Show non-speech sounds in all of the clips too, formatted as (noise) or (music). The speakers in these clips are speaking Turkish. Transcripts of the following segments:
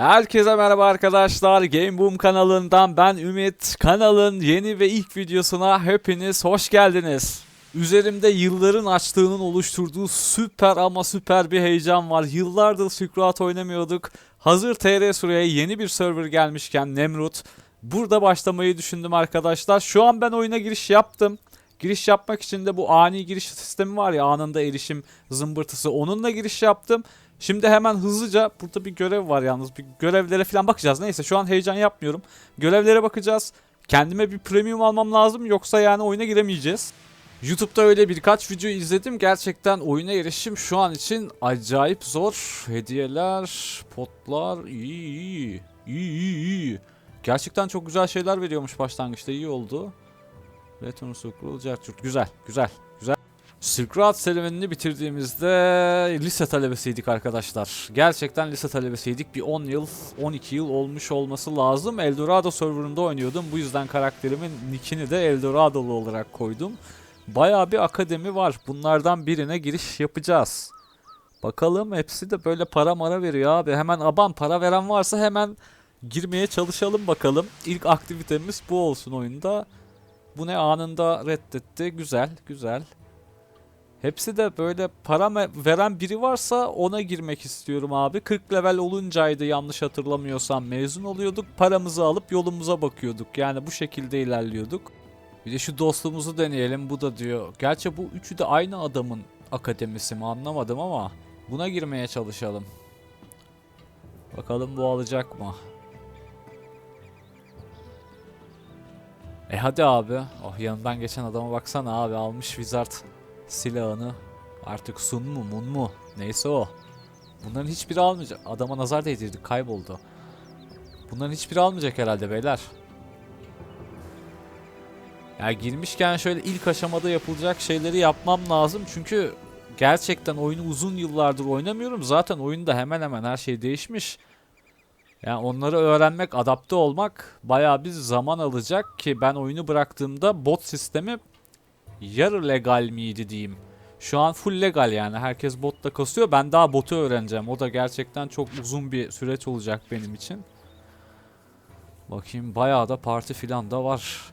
Herkese merhaba arkadaşlar. Game Boom kanalından ben Ümit. Kanalın yeni ve ilk videosuna hepiniz hoş geldiniz. Üzerimde yılların açlığının oluşturduğu süper ama süper bir heyecan var. Yıllardır Silk Road oynamıyorduk. Hazır TR Suriye'ye yeni bir server gelmişken Nemrut. Burada başlamayı düşündüm arkadaşlar. Şu an ben oyuna giriş yaptım. Giriş yapmak için de bu ani giriş sistemi var ya anında erişim zımbırtısı onunla giriş yaptım. Şimdi hemen hızlıca burada bir görev var yalnız bir görevlere falan bakacağız. Neyse şu an heyecan yapmıyorum. Görevlere bakacağız. Kendime bir premium almam lazım yoksa yani oyuna giremeyeceğiz. YouTube'da öyle birkaç video izledim. Gerçekten oyuna erişim şu an için acayip zor. Hediyeler, potlar iyi iyi. İyi iyi iyi. Gerçekten çok güzel şeyler veriyormuş başlangıçta iyi oldu. Return Jarchurt. Güzel, güzel, güzel. Silk Road serüvenini bitirdiğimizde lise talebesiydik arkadaşlar. Gerçekten lise talebesiydik. Bir 10 yıl, 12 yıl olmuş olması lazım. Eldorado serverında oynuyordum. Bu yüzden karakterimin nickini de Eldorado'lu olarak koydum. Bayağı bir akademi var. Bunlardan birine giriş yapacağız. Bakalım hepsi de böyle para mara veriyor abi. Hemen aban para veren varsa hemen girmeye çalışalım bakalım. İlk aktivitemiz bu olsun oyunda. Bu ne anında reddetti. Güzel, güzel. Hepsi de böyle para veren biri varsa ona girmek istiyorum abi. 40 level oluncaydı yanlış hatırlamıyorsam mezun oluyorduk. Paramızı alıp yolumuza bakıyorduk. Yani bu şekilde ilerliyorduk. Bir de şu dostumuzu deneyelim. Bu da diyor. Gerçi bu üçü de aynı adamın akademisi mi anlamadım ama buna girmeye çalışalım. Bakalım bu alacak mı? E hadi abi. Oh yanından geçen adama baksana abi almış Wizard silahını. Artık sun mu mun mu neyse o. Bunların hiçbiri almayacak. Adama nazar değdirdik kayboldu. Bunların hiçbiri almayacak herhalde beyler. Ya girmişken şöyle ilk aşamada yapılacak şeyleri yapmam lazım. Çünkü gerçekten oyunu uzun yıllardır oynamıyorum. Zaten oyunda hemen hemen her şey değişmiş. Yani onları öğrenmek, adapte olmak bayağı bir zaman alacak ki ben oyunu bıraktığımda bot sistemi yarı legal miydi diyeyim. Şu an full legal yani herkes botla kasıyor. Ben daha botu öğreneceğim. O da gerçekten çok uzun bir süreç olacak benim için. Bakayım bayağı da parti filan da var.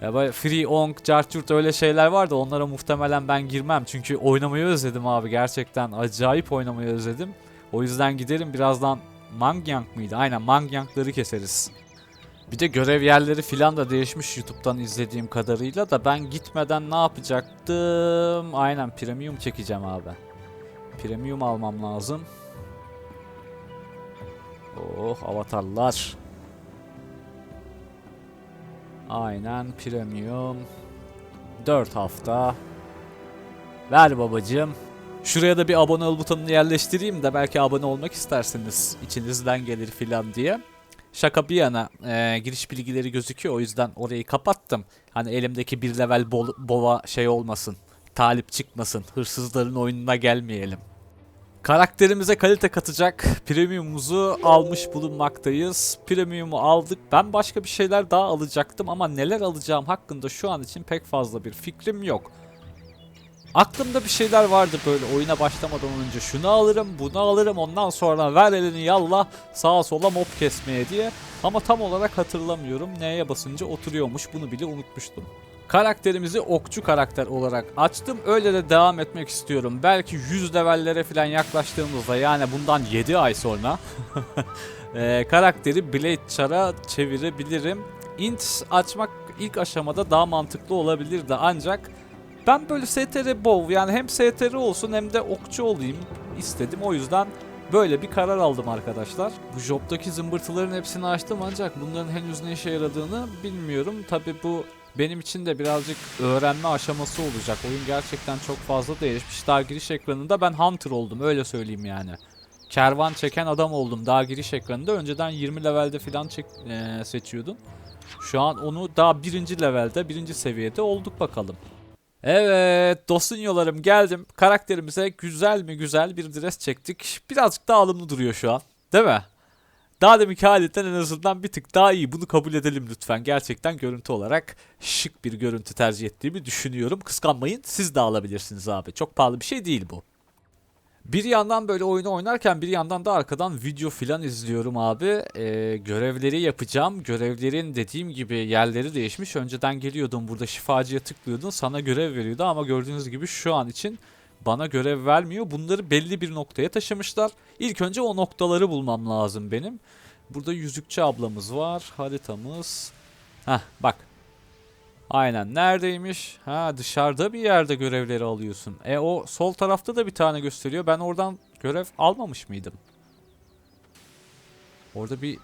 Ya böyle free onk, cartürt öyle şeyler var da onlara muhtemelen ben girmem. Çünkü oynamayı özledim abi gerçekten. Acayip oynamayı özledim. O yüzden gidelim birazdan Mangyang mıydı? Aynen Mangyang'ları keseriz. Bir de görev yerleri filan da değişmiş YouTube'dan izlediğim kadarıyla da ben gitmeden ne yapacaktım? Aynen premium çekeceğim abi. Premium almam lazım. Oh avatarlar. Aynen premium. 4 hafta. Ver babacığım. Şuraya da bir abone ol butonunu yerleştireyim de belki abone olmak istersiniz. İçinizden gelir filan diye. Şaka bir yana e, giriş bilgileri gözüküyor o yüzden orayı kapattım. Hani elimdeki bir level bol, bova şey olmasın. Talip çıkmasın. Hırsızların oyununa gelmeyelim. Karakterimize kalite katacak premiumumuzu almış bulunmaktayız. Premiumu aldık. Ben başka bir şeyler daha alacaktım ama neler alacağım hakkında şu an için pek fazla bir fikrim yok. Aklımda bir şeyler vardı böyle oyuna başlamadan önce şunu alırım bunu alırım ondan sonra ver elini yallah sağa sola mob kesmeye diye. Ama tam olarak hatırlamıyorum neye basınca oturuyormuş bunu bile unutmuştum. Karakterimizi okçu karakter olarak açtım. Öyle de devam etmek istiyorum. Belki 100 levellere falan yaklaştığımızda yani bundan 7 ay sonra eee, (laughs) karakteri Blade Char'a çevirebilirim. Int açmak ilk aşamada daha mantıklı olabilirdi ancak ben böyle STR bow yani hem STR olsun hem de okçu olayım istedim. O yüzden böyle bir karar aldım arkadaşlar. Bu job'daki zımbırtıların hepsini açtım ancak bunların henüz ne işe yaradığını bilmiyorum. Tabi bu benim için de birazcık öğrenme aşaması olacak. Oyun gerçekten çok fazla değişmiş. Daha giriş ekranında ben Hunter oldum öyle söyleyeyim yani. Kervan çeken adam oldum daha giriş ekranında. Önceden 20 levelde falan çek, eee, seçiyordun. Şu an onu daha birinci levelde, birinci seviyede olduk bakalım. Evet dostunyolarım geldim. Karakterimize güzel mi güzel bir dress çektik. Birazcık daha alımlı duruyor şu an. Değil mi? Daha deminki halinden en azından bir tık daha iyi. Bunu kabul edelim lütfen. Gerçekten görüntü olarak şık bir görüntü tercih ettiğimi düşünüyorum. Kıskanmayın siz de alabilirsiniz abi. Çok pahalı bir şey değil bu. Bir yandan böyle oyunu oynarken bir yandan da arkadan video filan izliyorum abi. Ee, görevleri yapacağım. Görevlerin dediğim gibi yerleri değişmiş. Önceden geliyordun burada şifacıya tıklıyordun sana görev veriyordu ama gördüğünüz gibi şu an için bana görev vermiyor. Bunları belli bir noktaya taşımışlar. İlk önce o noktaları bulmam lazım benim. Burada yüzükçü ablamız var. Haritamız. Heh bak. Aynen neredeymiş? Ha dışarıda bir yerde görevleri alıyorsun. E o sol tarafta da bir tane gösteriyor. Ben oradan görev almamış mıydım? Orada bir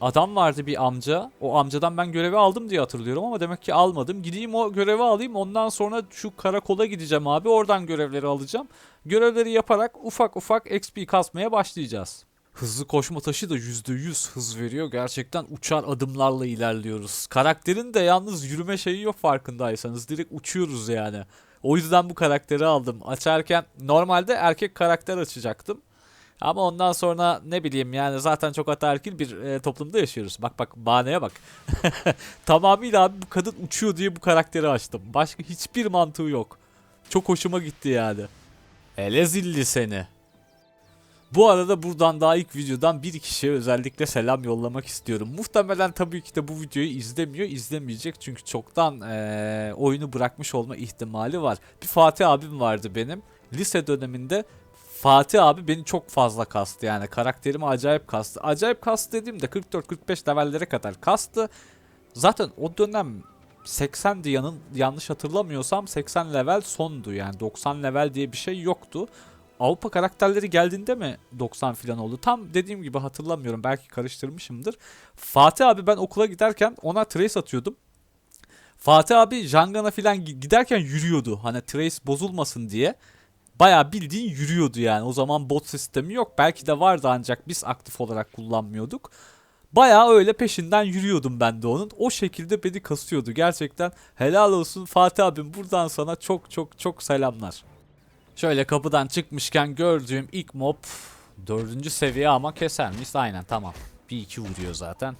adam vardı bir amca. O amcadan ben görevi aldım diye hatırlıyorum ama demek ki almadım. Gideyim o görevi alayım. Ondan sonra şu karakola gideceğim abi. Oradan görevleri alacağım. Görevleri yaparak ufak ufak XP kasmaya başlayacağız. Hızlı koşma taşı da %100 hız veriyor. Gerçekten uçar adımlarla ilerliyoruz. Karakterin de yalnız yürüme şeyi yok farkındaysanız. Direkt uçuyoruz yani. O yüzden bu karakteri aldım. Açarken normalde erkek karakter açacaktım. Ama ondan sonra ne bileyim yani zaten çok ataerkil bir e, toplumda yaşıyoruz. Bak bak bahaneye bak. (laughs) Tamamıyla abi bu kadın uçuyor diye bu karakteri açtım. Başka hiçbir mantığı yok. Çok hoşuma gitti yani. Ele zilli seni. Bu arada buradan daha ilk videodan bir kişiye özellikle selam yollamak istiyorum. Muhtemelen tabii ki de bu videoyu izlemiyor, izlemeyecek çünkü çoktan eee, oyunu bırakmış olma ihtimali var. Bir Fatih abim vardı benim. Lise döneminde Fatih abi beni çok fazla kastı yani karakterimi acayip kastı. Acayip kastı dediğimde 44-45 levellere kadar kastı. Zaten o dönem 80'di yanın yanlış hatırlamıyorsam 80 level sondu yani 90 level diye bir şey yoktu. Avrupa karakterleri geldiğinde mi 90 falan oldu? Tam dediğim gibi hatırlamıyorum. Belki karıştırmışımdır. Fatih abi ben okula giderken ona trace atıyordum. Fatih abi Jangan'a falan gi- giderken yürüyordu. Hani trace bozulmasın diye. Bayağı bildiğin yürüyordu yani. O zaman bot sistemi yok. Belki de vardı ancak biz aktif olarak kullanmıyorduk. Bayağı öyle peşinden yürüyordum ben de onun. O şekilde beni kasıyordu. Gerçekten helal olsun Fatih abim buradan sana çok çok çok selamlar. Şöyle kapıdan çıkmışken gördüğüm ilk mob dördüncü seviye ama keser miyiz? Aynen tamam. Bir iki vuruyor zaten.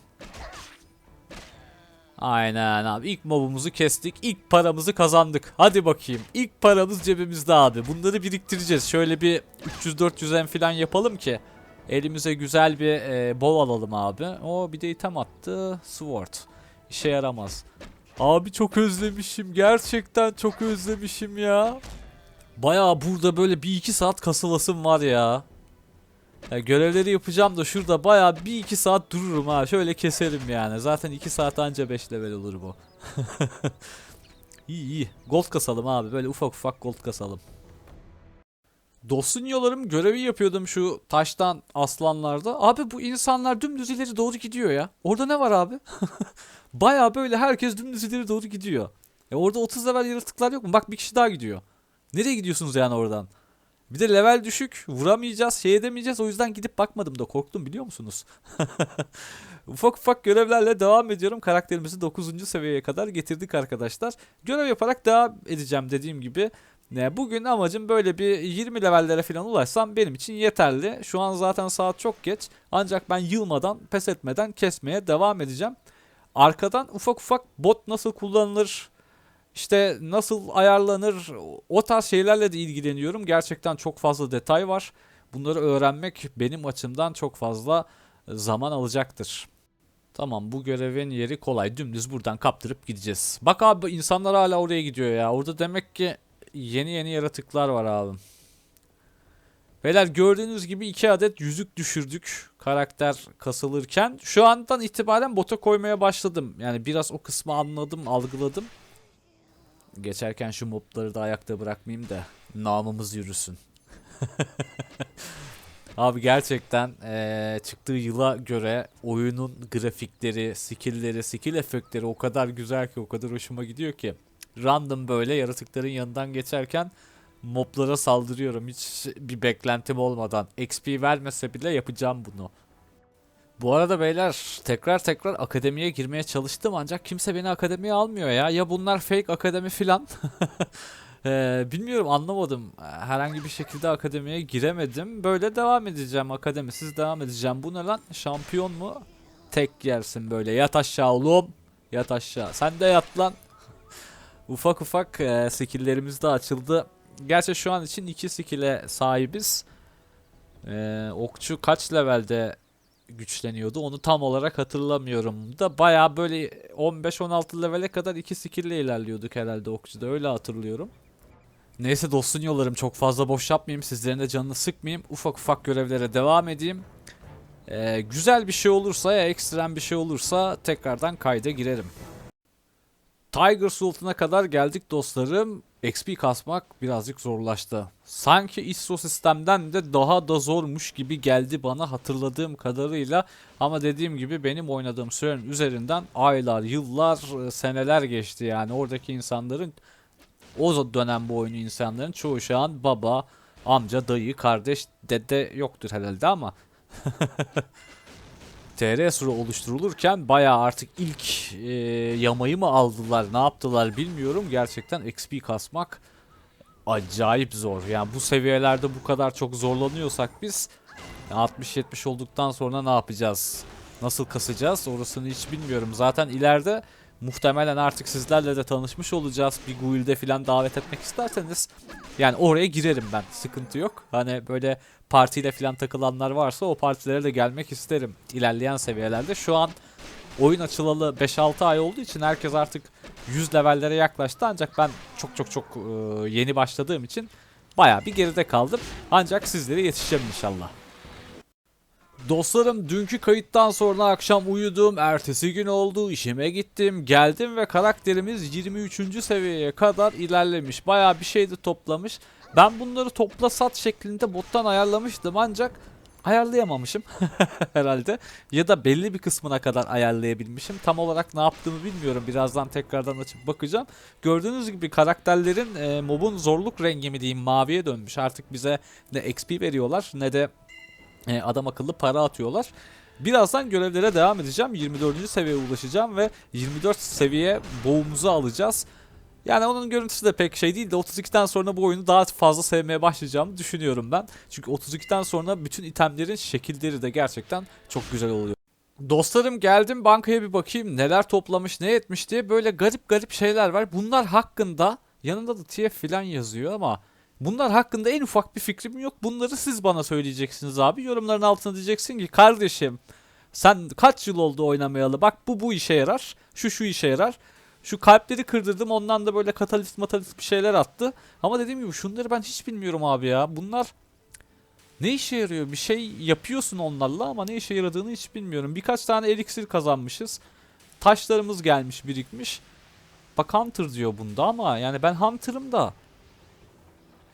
Aynen abi ilk mobumuzu kestik. İlk paramızı kazandık. Hadi bakayım. İlk paramız cebimizde abi. Bunları biriktireceğiz. Şöyle bir 300-400 en falan yapalım ki elimize güzel bir e, bol alalım abi. O bir de item attı. Sword. İşe yaramaz. Abi çok özlemişim. Gerçekten çok özlemişim ya. Bayağı burada böyle bir iki saat kasılasım var ya. Ya görevleri yapacağım da şurada bayağı bir iki saat dururum ha. Şöyle keserim yani. Zaten iki saat anca 5 level olur bu. (laughs) iyi iyi. Gold kasalım abi. Böyle ufak ufak gold kasalım. Dostunyolarım görevi yapıyordum şu taştan aslanlarda. Abi bu insanlar dümdüz ileri doğru gidiyor ya. Orada ne var abi? (laughs) Bayağı böyle herkes dümdüz ileri doğru gidiyor. E orada 30 level yaratıklar yok mu? Bak bir kişi daha gidiyor. Nereye gidiyorsunuz yani oradan? Bir de level düşük. Vuramayacağız, şey edemeyeceğiz. O yüzden gidip bakmadım da korktum biliyor musunuz? (laughs) ufak ufak görevlerle devam ediyorum. Karakterimizi 9. seviyeye kadar getirdik arkadaşlar. Görev yaparak devam edeceğim dediğim gibi. Bugün amacım böyle bir 20 levellere falan ulaşsam benim için yeterli. Şu an zaten saat çok geç. Ancak ben yılmadan, pes etmeden kesmeye devam edeceğim. Arkadan ufak ufak bot nasıl kullanılır, işte nasıl ayarlanır o tarz şeylerle de ilgileniyorum. Gerçekten çok fazla detay var. Bunları öğrenmek benim açımdan çok fazla zaman alacaktır. Tamam bu görevin yeri kolay. Dümdüz buradan kaptırıp gideceğiz. Bak abi insanlar hala oraya gidiyor ya. Orada demek ki yeni yeni yaratıklar var abi. Beyler gördüğünüz gibi iki adet yüzük düşürdük karakter kasılırken. Şu andan itibaren bota koymaya başladım. Yani biraz o kısmı anladım, algıladım. Geçerken şu mobları da ayakta bırakmayayım da namımız yürüsün. (laughs) Abi gerçekten eee, çıktığı yıla göre oyunun grafikleri, skill'leri, skill efektleri o kadar güzel ki o kadar hoşuma gidiyor ki. Random böyle yaratıkların yanından geçerken moblara saldırıyorum hiç bir beklentim olmadan. XP vermese bile yapacağım bunu. Bu arada beyler tekrar tekrar akademiye girmeye çalıştım ancak kimse beni akademiye almıyor ya. Ya bunlar fake akademi filan. (laughs) Ee, bilmiyorum anlamadım. Herhangi bir şekilde akademiye giremedim. Böyle devam edeceğim akademisiz devam edeceğim. Bu ne lan? Şampiyon mu? Tek yersin böyle. Yat aşağı oğlum. Yat aşağı. Sen de yat lan. (laughs) ufak ufak e, skill'lerimiz de açıldı. Gerçi şu an için iki skill'e sahibiz. Ee, okçu kaç levelde güçleniyordu onu tam olarak hatırlamıyorum da baya böyle 15-16 levele kadar iki skill'le ilerliyorduk herhalde okçuda öyle hatırlıyorum. Neyse dostun yollarım çok fazla boş yapmayayım sizlerin de canını sıkmayayım ufak ufak görevlere devam edeyim. Ee, güzel bir şey olursa ya ekstrem bir şey olursa tekrardan kayda girerim. Tiger Sultan'a kadar geldik dostlarım. XP kasmak birazcık zorlaştı. Sanki ISO sistemden de daha da zormuş gibi geldi bana hatırladığım kadarıyla. Ama dediğim gibi benim oynadığım sürenin üzerinden aylar, yıllar, e, seneler geçti yani. Oradaki insanların o dönem bu oyunu insanların çoğu şu an baba, amca, dayı, kardeş, dede yoktur herhalde ama (laughs) TR suru oluşturulurken bayağı artık ilk e, yamayı mı aldılar ne yaptılar bilmiyorum. Gerçekten XP kasmak acayip zor. Yani bu seviyelerde bu kadar çok zorlanıyorsak biz 60-70 olduktan sonra ne yapacağız? Nasıl kasacağız? Orasını hiç bilmiyorum. Zaten ileride muhtemelen artık sizlerle de tanışmış olacağız. Bir guild'e falan davet etmek isterseniz yani oraya girerim ben. Sıkıntı yok. Hani böyle partiyle falan takılanlar varsa o partilere de gelmek isterim ilerleyen seviyelerde. Şu an oyun açılalı 5-6 ay olduğu için herkes artık 100 levellere yaklaştı ancak ben çok çok çok e, yeni başladığım için baya bir geride kaldım. Ancak sizlere yetişeceğim inşallah. Dostlarım dünkü kayıttan sonra akşam uyudum, ertesi gün oldu, işime gittim, geldim ve karakterimiz 23. seviyeye kadar ilerlemiş. Bayağı bir şey de toplamış. Ben bunları topla sat şeklinde bottan ayarlamıştım ancak ayarlayamamışım (laughs) herhalde. Ya da belli bir kısmına kadar ayarlayabilmişim. Tam olarak ne yaptığımı bilmiyorum. Birazdan tekrardan açıp bakacağım. Gördüğünüz gibi karakterlerin e, mobun zorluk rengi mi diyeyim maviye dönmüş. Artık bize ne XP veriyorlar ne de e, adam akıllı para atıyorlar. Birazdan görevlere devam edeceğim. 24. seviyeye ulaşacağım ve 24 seviye boğumuzu alacağız. Yani onun görüntüsü de pek şey değil de 32'den sonra bu oyunu daha fazla sevmeye başlayacağımı düşünüyorum ben. Çünkü 32'den sonra bütün itemlerin şekilleri de gerçekten çok güzel oluyor. Dostlarım geldim bankaya bir bakayım neler toplamış ne etmiş diye böyle garip garip şeyler var. Bunlar hakkında yanında da TF falan yazıyor ama bunlar hakkında en ufak bir fikrim yok. Bunları siz bana söyleyeceksiniz abi. Yorumların altına diyeceksin ki kardeşim sen kaç yıl oldu oynamayalı bak bu bu işe yarar şu şu işe yarar. Şu kalpleri kırdırdım ondan da böyle katalist matalist bir şeyler attı. Ama dediğim gibi şunları ben hiç bilmiyorum abi ya. Bunlar ne işe yarıyor? Bir şey yapıyorsun onlarla ama ne işe yaradığını hiç bilmiyorum. Birkaç tane eliksir kazanmışız. Taşlarımız gelmiş birikmiş. Bak Hunter diyor bunda ama yani ben Hunter'ım da.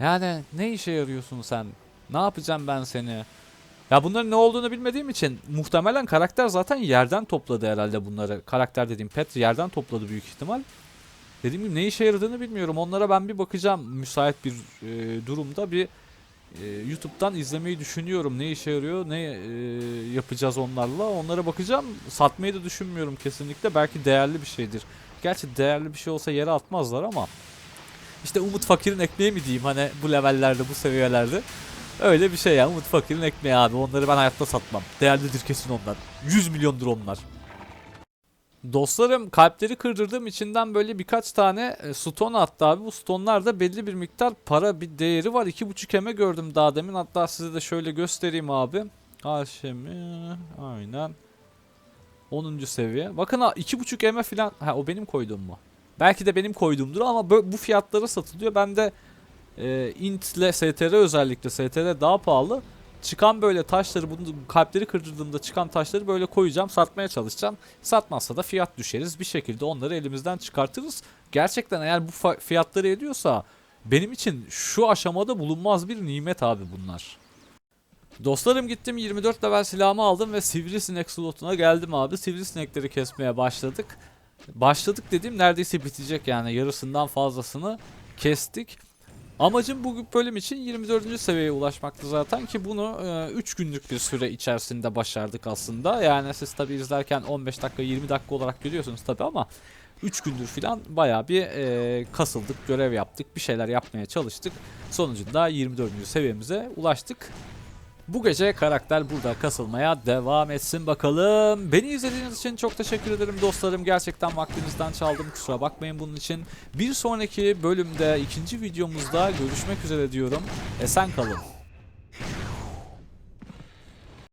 Yani ne işe yarıyorsun sen? Ne yapacağım ben seni? Ya bunların ne olduğunu bilmediğim için muhtemelen karakter zaten yerden topladı herhalde bunları. Karakter dediğim pet yerden topladı büyük ihtimal. Dediğim gibi ne işe yaradığını bilmiyorum. Onlara ben bir bakacağım müsait bir e, durumda bir e, YouTube'dan izlemeyi düşünüyorum. Ne işe yarıyor, ne e, yapacağız onlarla. Onlara bakacağım. Satmayı da düşünmüyorum kesinlikle. Belki değerli bir şeydir. Gerçi değerli bir şey olsa yere atmazlar ama işte Umut Fakir'in ekmeği mi diyeyim hani bu levellerde, bu seviyelerde. Öyle bir şey ya. Umut Fakir'in ekmeği abi. Onları ben hayatta satmam. Değerlidir kesin onlar. 100 milyondur onlar. Dostlarım kalpleri kırdırdığım içinden böyle birkaç tane e, stone attı abi. Bu stone'larda belli bir miktar para bir değeri var. 2.5 eme gördüm daha demin. Hatta size de şöyle göstereyim abi. Haşemi aynen. 10. seviye. Bakın ha 2.5 eme falan. Ha o benim koyduğum mu? Belki de benim koyduğumdur ama bu fiyatlara satılıyor. Ben de e, int ile STR özellikle STR daha pahalı. Çıkan böyle taşları bunu kalpleri kırdırdığımda çıkan taşları böyle koyacağım satmaya çalışacağım. Satmazsa da fiyat düşeriz bir şekilde onları elimizden çıkartırız. Gerçekten eğer bu fiyatları ediyorsa benim için şu aşamada bulunmaz bir nimet abi bunlar. Dostlarım gittim 24 level silahımı aldım ve sivrisinek slotuna geldim abi. Sivrisinekleri kesmeye başladık. Başladık dediğim neredeyse bitecek yani yarısından fazlasını kestik. Amacım bu bölüm için 24. seviyeye ulaşmaktı zaten ki bunu 3 e, günlük bir süre içerisinde başardık aslında. Yani siz tabi izlerken 15 dakika 20 dakika olarak görüyorsunuz tabi ama 3 gündür filan baya bir e, kasıldık, görev yaptık, bir şeyler yapmaya çalıştık. Sonucunda 24. seviyemize ulaştık. Bu gece karakter burada kasılmaya devam etsin bakalım. Beni izlediğiniz için çok teşekkür ederim dostlarım. Gerçekten vaktinizden çaldım kusura bakmayın bunun için. Bir sonraki bölümde ikinci videomuzda görüşmek üzere diyorum. Esen kalın.